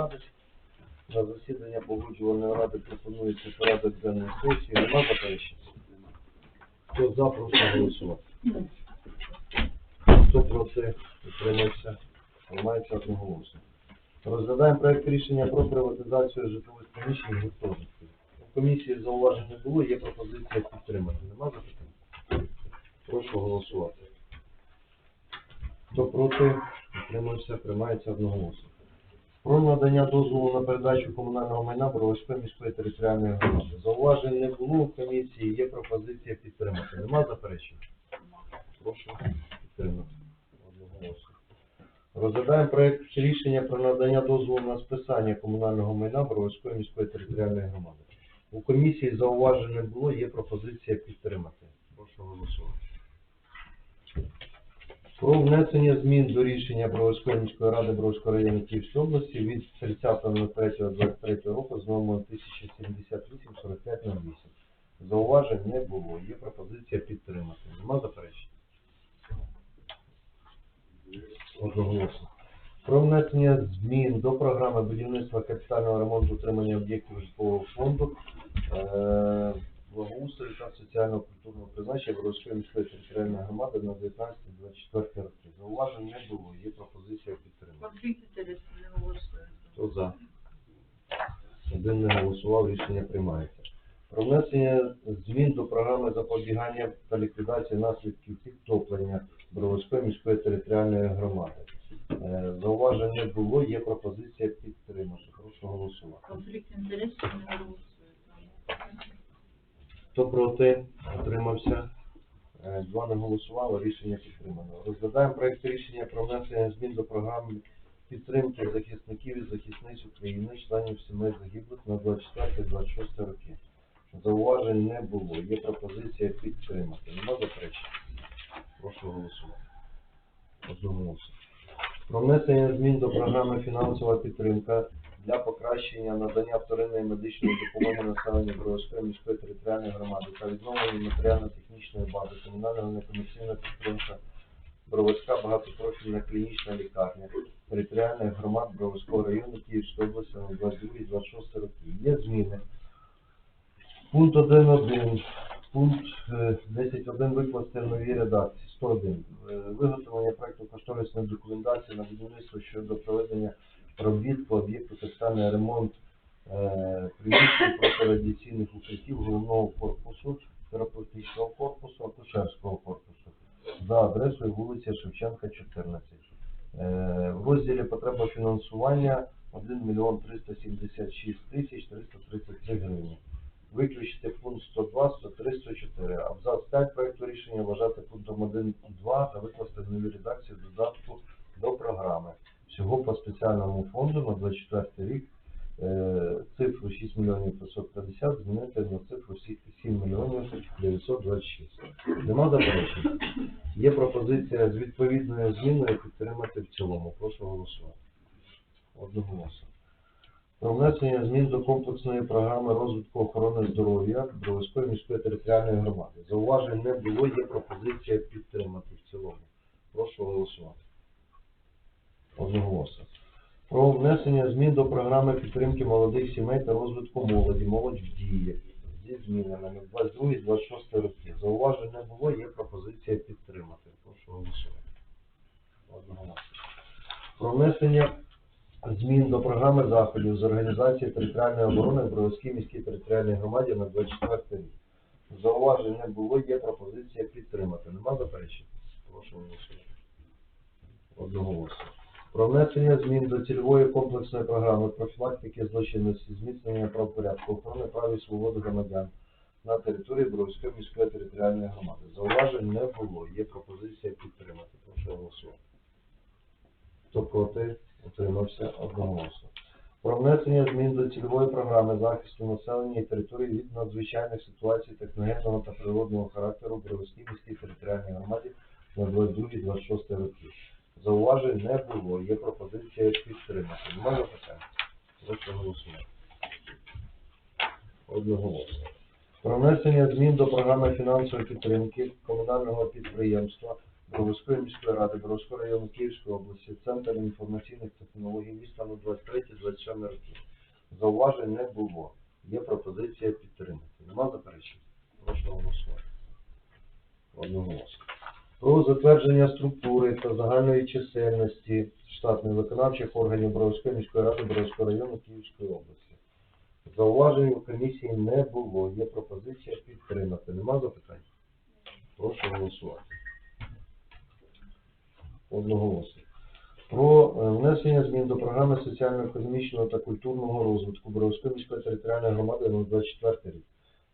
ради. На засідання погоджувальної ради пропонується порядок денної сесії. Нема заперечень? Хто за, прошу голосувати. Хто проти, утримався, приймається одноголосно. Розглядаємо проект рішення про приватизацію житлових приміщень гуртожитків. У комісії зауважень не було, є пропозиція підтримати. Нема запитань? Прошу голосувати. Хто проти, утримався, приймається одноголосно. Про надання дозволу на передачу комунального майна Броварської міської територіальної громади. Зауважень не було у комісії, є пропозиція підтримати. Нема заперечень? Прошу підтримати. Розглядаємо проект рішення про надання дозволу на списання комунального майна Броварської міської територіальної громади. У комісії зауважень не було, є пропозиція підтримати. Прошу голосувати. Про внесення змін до рішення Броварської ради Броварського району Київської області від 30.03.23 року з номером 1078 45 на 8. Зауважень не було, є пропозиція підтримати. Нема заперечень? Одноголосно. Про внесення змін до програми будівництва капітального ремонту утримання об'єктів житлового фонду е, благоустрою та соціально-культурного призначення Броварської міської територіальної громади на 19-24 роки. Зауважень не було, є пропозиція підтримати. Інтересів не голосує. Хто за? Один не голосував, рішення приймається. Про внесення змін до програми запобігання та ліквідації наслідків підтоплення Броварської міської територіальної громади. Е, Зауважень не було, є пропозиція підтримати. Прошу голосувати. Конфлікт інтересів не голосує. Хто проти? Утримався. Е, Два не голосувало, рішення підтримано. Розглядаємо проект рішення про внесення змін до програми підтримки захисників і захисниць України, членів сімей загиблих на 24-26 роки. Зауважень не було. Є пропозиція підтримати. Нема заперечень? Прошу голосувати. Одноголосно. Про внесення змін до програми фінансова підтримка для покращення надання вторинної медичної допомоги населенню Броварської міської територіальної громади та відновлення матеріально-технічної бази комунального некомерційного підприємства Броварська багатопрофільна клінічна лікарня територіальних громад Броварського району Київської області на 22-26 роки. Є зміни. Пункт 1.1. Пункт е, 10.1 викласти в новій редакції. 101. Е, Виготовлення проекту кошторисної документації на будівництво щодо проведення робіт по об'єкту капітальний ремонт е, приміщень протирадіаційних укриттів головного корпусу, терапевтичного корпусу, акушерського корпусу за адресою вулиця Шевченка, 14. Е, В розділі потреба фінансування 1 мільйон 376 тисяч 333 гривні. Виключити пункт 102, 103, 104. Абзац 5 проекту рішення вважати пунктом 1 і 2 та викласти в новій редакції додатку до програми. Всього по спеціальному фонду на 24 рік е, цифру 6 мільйонів 550 змінити на цифру 7 мільйонів 926. Нема заперечень? Є пропозиція з відповідною зміною підтримати в цілому. Прошу голосувати. Одноголосно. Про внесення змін до комплексної програми розвитку охорони здоров'я Броварської міської територіальної громади. Зауважень не було, є пропозиція підтримати в цілому. Прошу голосувати. Одноголосно. Про внесення змін до програми підтримки молодих сімей та розвитку молоді, молодь в дії зі змінами на 22-26 роки. Зауважень не було, є пропозиція підтримати. Прошу голосувати. Одноголосно. Про внесення змін до програми заходів з організації територіальної оборони в Броварській міській територіальній громаді на 24 рік. Зауважень не було, є пропозиція підтримати. Нема заперечень? Прошу голосувати. Одноголосно. Про внесення змін до цільової комплексної програми профілактики злочинності, зміцнення правопорядку, охорони прав і свобод громадян на території Бровської міської територіальної громади. Зауважень не було. Є пропозиція підтримати. Прошу голосувати. Хто проти? Утримався одноголосно. Про внесення змін до цільової програми захисту населення і території від надзвичайних ситуацій техногенного та природного характеру в Бровській міській територіальній громаді на 22-26 роки. Зауважень не було. Є пропозиція підтримати. Немає запитань? Прошу голосувати. Одноголосно. Про внесення змін до програми фінансової підтримки комунального підприємства Бровської міської ради, Бровського району Київської області, Центр інформаційних технологій міста на 23-27 роки. Зауважень не було. Є пропозиція підтримати. Нема заперечень? Прошу голосувати. Одноголосно. Про затвердження структури та загальної чисельності штатних виконавчих органів Бровської міської ради Бровського району Київської області. Зауважень у комісії не було. Є пропозиція підтримати. Нема запитань? Прошу голосувати. Одноголосно. Про е, внесення змін до програми соціально-економічного та культурного розвитку Боровської міської територіальної громади на 24 рік.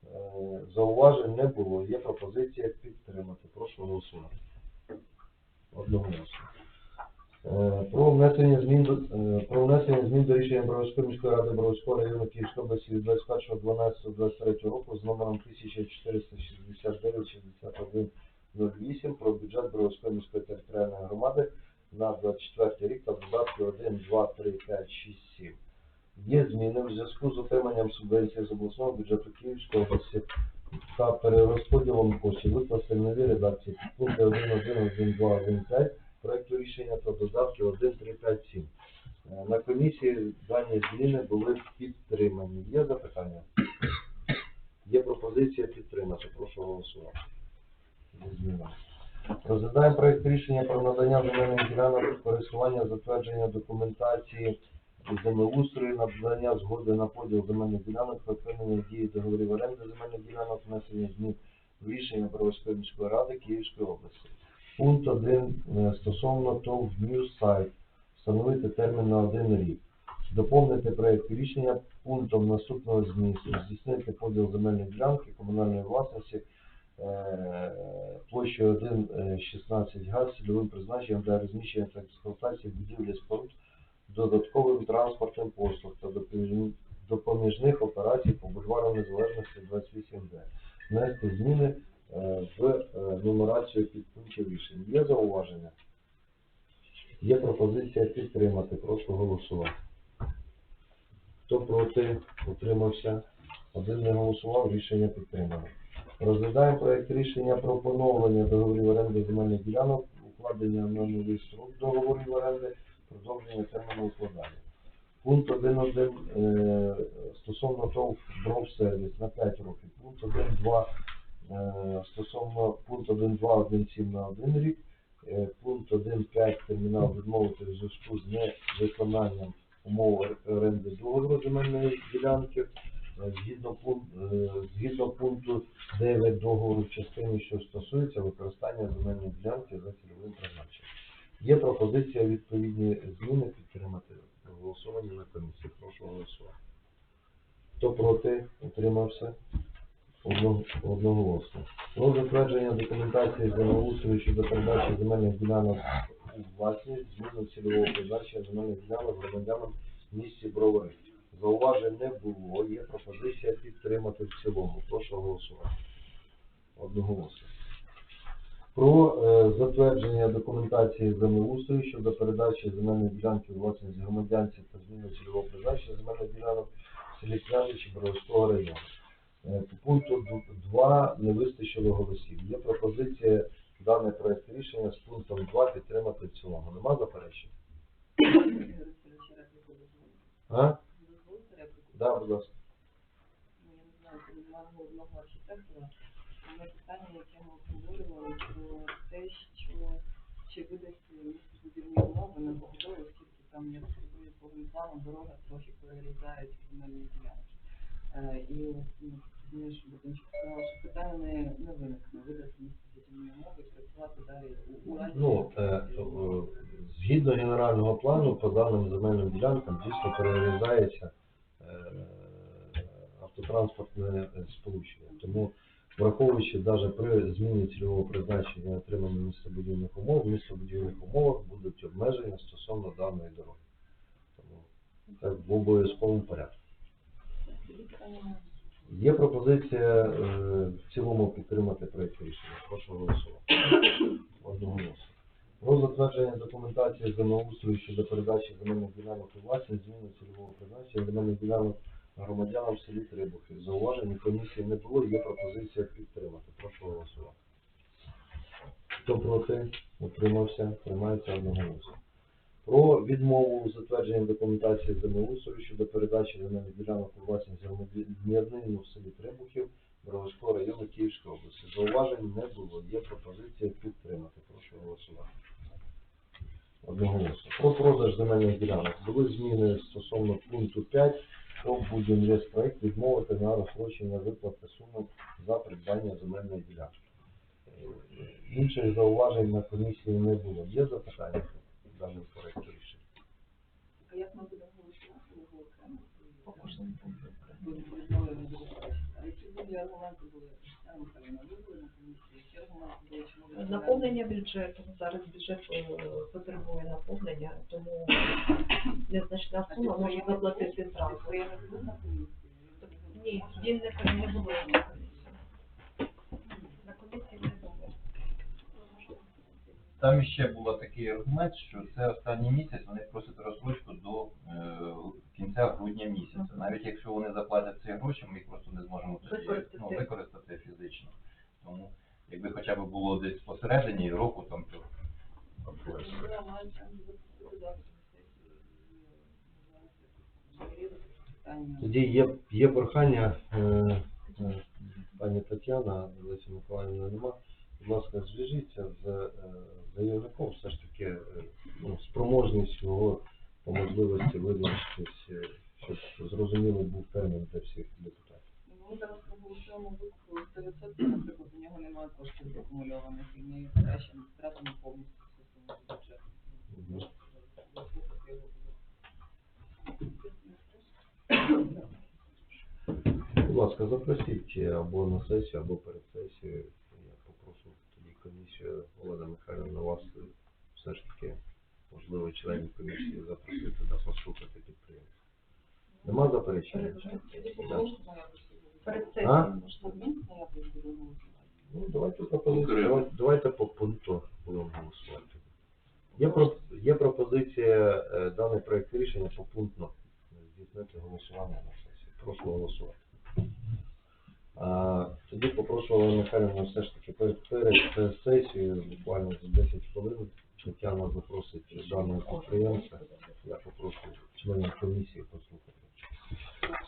Е, Зауважень не було. Є пропозиція підтримати. Прошу голосувати. Одноголосно. Е, Про внесення змін до про внесення змін до рішення Боровської міської ради Боровського району Київської області від 21.12.23 року з номером 1469-6108 про бюджет Боровської міської територіальної громади на 24 рік та додатки 1, 2, 3, 5, 6, 7. Є зміни в зв'язку з отриманням субвенції з обласного бюджету Київської області та перерозподілом коштів викласти нові редакції пункти 1, 1, 1, 2, 1, 5 проекту рішення та додатки 1, 3, 5, 7. Е, На комісії дані зміни були підтримані. Є запитання? Є пропозиція підтримати. Прошу голосувати. Розглядаємо проект рішення про надання земельних ділянок користування затвердження документації землеустрою, надання згоди на поділ земельних ділянок, припинення дії договорів оренди земельних ділянок, внесення змін рішення Боровської міської ради Київської області. Пункт 1 е, стосовно ТОВ Ньюсайт встановити термін на один рік. Доповнити проект рішення пунктом наступного змісту, здійснити поділ земельної ділянки комунальної власності площею 1,16 га з цільовим призначенням для розміщення та експлуатації будівлі споруд додатковим транспортним послуг та допоміжних операцій по бульвару Незалежності 28Д. Внести зміни е, в е, нумерацію підпунктів рішень. Є зауваження? Є пропозиція підтримати. Прошу голосувати. Хто проти? Утримався. Один не голосував, рішення підтримано. Розглядаємо проект рішення про поновлення договорів оренди земельних ділянок, укладення на новий строк договорів оренди, продовження терміну укладання. Пункт 1.1 е, стосовно ТОВ Бровсервіс на 5 років. Пункт 1.2 е, стосовно пункт 1.2, 1.7 на 1 рік. Е, пункт 1.5 термінал відмовити в зв'язку з невиконанням умов оренди договору земельної ділянки. Е, Згідно, пункт, згідно пункту 9 договору в частині, що стосується використання земельної ділянки за цільовим призначенням. Є пропозиція відповідні зміни підтримати голосування на комісії. Прошу голосувати. Хто проти? Утримався? Одноголосно. Про затвердження документації землеустрою щодо передачі земельних ділянок у власність, зміну цільового призначення земельних ділянок громадянам в місті Бровари. Зауважень не було. Є пропозиція підтримати в цілому. Прошу голосувати. Одноголосно. Про е, затвердження документації землеустрою щодо передачі земельної ділянки власність громадянців та зміни цільового призначення земельних ділянок в селі Кляжичі Боровського району. Е, По пункту 2 не вистачило голосів. Є пропозиція даний проект рішення з пунктом 2 підтримати в цілому. Нема заперечень? А? Да, будь ласка. Ну, я не знаю, коли мав головного архітектора, але питання, яке ми обговорювали, про те, що чи видасть містобудівні умови на побудову, оскільки там, як зробили по плану, дорога трохи перерізають земельні ділянки. І ну, Бутинчук сказав, що питання не, не виникне, видати містобудівні умови і працювати далі у, разі. Ну, е, е, згідно генерального плану, по даним земельним ділянкам дійсно перерізається автотранспортне е, сполучення. Тому, враховуючи навіть при зміні цільового призначення отримання містобудівних умов, в містобудівних умовах будуть обмеження стосовно даної дороги. Тому це в обов'язковому порядку. Є пропозиція е, в цілому підтримати проєкт рішення. Прошу голосувати. Одноголосно. Про затвердження документації землеустрою щодо передачі земельних ділянок у власність, зміни цільового призначення земельних ділянок громадянам селі Трибухи. Зауважень комісії не було, є пропозиція підтримати. Прошу голосувати. Хто проти? Утримався? Приймається одноголосно. Про відмову у затвердженні документації землеустрою щодо передачі земельних ділянок у власність громадянину в селі Требухів Броварського району Київської області. Зауважень не було. Є пропозиція підтримати. Прошу голосувати. Одноголосно. Про продаж земельних ділянок. Були зміни стосовно пункту 5 про будівництвоект відмовити на розстрочення виплати суми за придбання земельної ділянки. Е, Інших зауважень на комісії не було. Є запитання по даному проекту рішення? А як ми будемо голосувати його окремо? По кожному пункту. Будемо. А які були аргументи були? Михайлівна, ви були на Наповнення бюджету. Зараз бюджет е, потребує наповнення, тому незначна сума може заплатити зразу. Ні, він не не було на комісії. На комісії не було. Там ще був такий аргумент, що це останній місяць, вони просять розстрочку до е, кінця грудня місяця. Навіть якщо вони заплатять ці гроші, ми їх просто не зможемо тоді Використати. ну, використати фізично. Тому якби хоча б було десь посередині року, там то. Тоді є, є прохання, е, е, пані Тетяна, Леся Миколаївна нема. Будь ласка, зв'яжіться з е, заявником, все ж таки е, ну, спроможність його по можливості визначитись, е, щоб зрозумілий був термін для всіх. Ну, Ми зараз проголосуємо викупу 100%, наприклад, у нього немає коштів закумульованих, і ми не втратимо повністю суму бюджету. Будь ласка, запросіть або на сесію, або перед сесією. Я попрошу тоді комісію Олена Михайлівна вас все ж таки, можливо, членів комісії запросити та послухати підприємство. Нема заперечення? Перед А? сесією можливо. Адмінка якось буде голосувати. Ну, давайте пропозицію. Окремо. Давайте, давайте по пункту будемо голосувати. Є, про, є пропозиція е, даний проект рішення попунктно здійснити голосування на сесії. Прошу голосувати. А, тоді попрошу Олену Михайлівну все ж таки перед, перед е, сесією, буквально за 10 хвилин, Тетяна запросить даного підприємця. Я попрошу членів комісії послухати.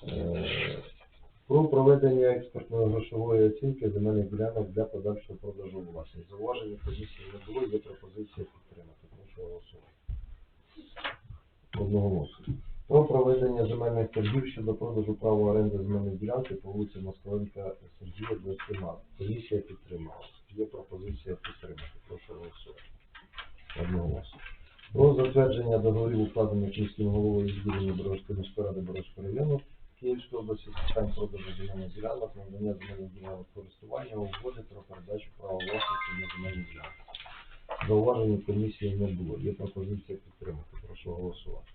Е, про проведення експертної грошової оцінки земельних ділянок для подальшого продажу власність. Зауваження комісії не було, є пропозиція підтримати. Прошу голосувати. Одноголосно. Про проведення земельних торгів щодо продажу права оренди земельної ділянки по вулиці Москаленка Сергія 27. Комісія підтримала. Є пропозиція підтримати. Прошу голосувати. Одноголосно. Про затвердження договорів укладених міським головою відділення Боровської міської ради Боровського району Київської області з питань продажу земельних ділянок, надання земельних ділянок користування, угоди про передачу права власності на земельні ділянки. Зауважень комісії не було. Є пропозиція підтримати. Прошу голосувати.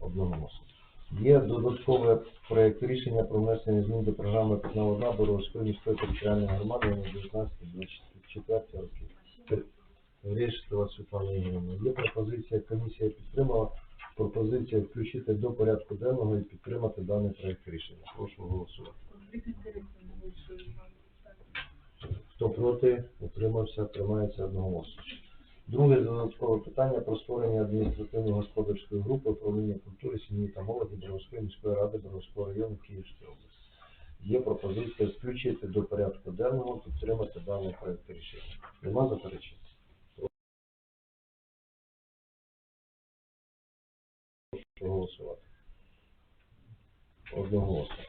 Одноголосно. Є додатковий проект рішення про внесення змін до програми «Питна вода» Боровської міської територіальної громади на 19-24 роки. Решетова Світлана Ігорівна. Є пропозиція, комісія підтримала. Пропозиція включити до порядку денного і підтримати даний проект рішення. Прошу голосувати. Хто проти, утримався, тримається одноголосно. Друге додаткове питання про створення адміністративно-господарської групи управління культури, сім'ї та молоді Боровської міської ради Боровського району Київської області. Є пропозиція включити до порядку денного, підтримати даний проект рішення. Нема заперечень? Прошу голосувати. Одноголосно.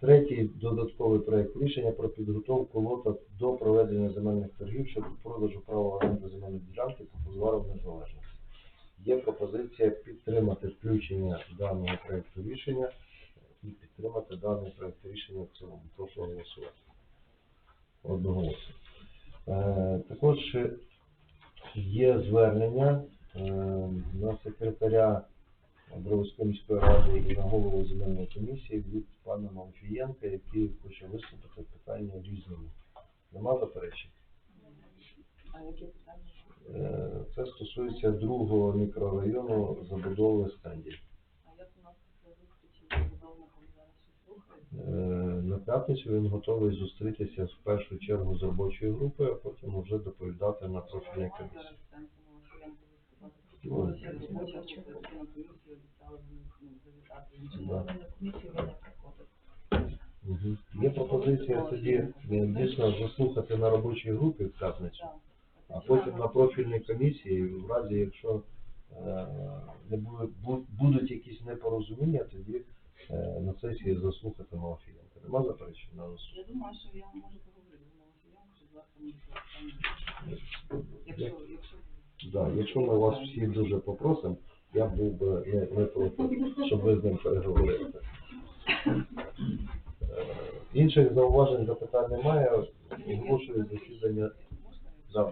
Третій додатковий проект рішення про підготовку лота до проведення земельних торгів щодо продажу права оренди земельної ділянки по бульвару Незалежності. Є пропозиція підтримати включення даного проекту рішення і підтримати даний проект рішення в цілому. Прошу голосувати. Одноголосно. Е, також є звернення е, на секретаря Бровської міської ради і на голову земельної комісії від пана Малфієнка, який хоче виступити в питанні різному. Нема заперечень? А які питання? Е, Це стосується другого мікрорайону забудови стендів. А як у нас зустрічі забудовником зараз На п'ятницю він готовий зустрітися в першу чергу з робочою групою, а потім вже доповідати на профільній комісії. Є пропозиція тоді дійсно заслухати на робочій групі в п'ятницю, а потім на профільній комісії, в разі якщо е, не будуть якісь непорозуміння, тоді е, на сесії заслухати Малофієнка. Нема заперечень на заслухання? Я думаю, що я можу поговорити з щоб завтра мені питання. Якщо, якщо Да, якщо ми вас всі дуже попросимо, я був би не, не проти, щоб ви з ним переговорили. Е, Інших зауважень запитань немає. Оголошую засідання. Е,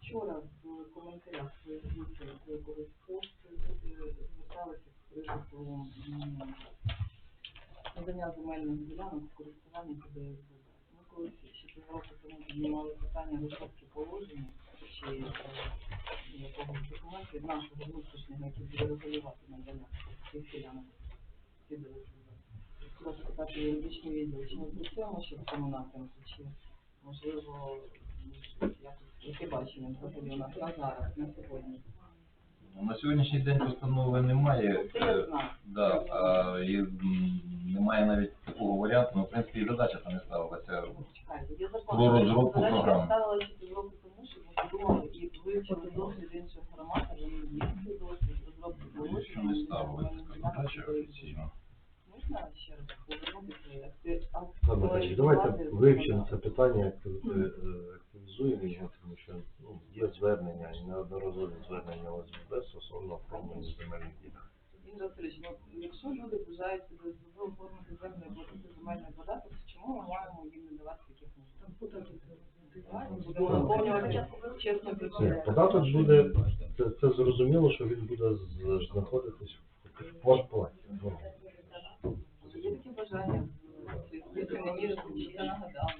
Вчора в коментарях своїх до якогось посту зверталися з приводу надання земельних ділянок в користування ПДСБ. Ми колись ще півроку тому піднімали питання розробки положення чи е, якогось документу від нашого внутрішнього, який буде регулювати надання цих ПДСБ. Хотіла спитати юридичний відділ, чи ми працюємо ще в цьому напрямку, чи можливо яке бачення взагалі у нас на зараз, на сьогодні. Ну, На сьогоднішній день постанови немає. Це я знаю. Да, а, і м, немає навіть такого варіанту, ну, в принципі, і задача там не ставилася. Чекайте, Про розробку Задачу програми. Я ставила ще півроку тому, щоб ми подумали і вивчили досвід інших громад, а вони є досвід розробки положення. Що не ставили така задача офіційно. Можна ще раз і акти- значить, давайте вивчимо це питання, е, активізуємо його, тому що ну, є звернення, і неодноразові звернення ОСББ стосовно оформлення земельних ділянок. Васильович, ну, якщо люди бажають себе оформити землю і платити земельний податок, то чому ми маємо їм не давати таких можливостей? Наповнювати чесно бюджет. податок буде, це, це зрозуміло, що він буде з- знаходитись в квартплаті. Ну, Є такі бажання, якщо не мірити, чи я нагадав,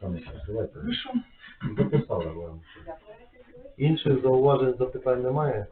наприклад. Давайте. Записали вам. Інших зауважень, запитань немає.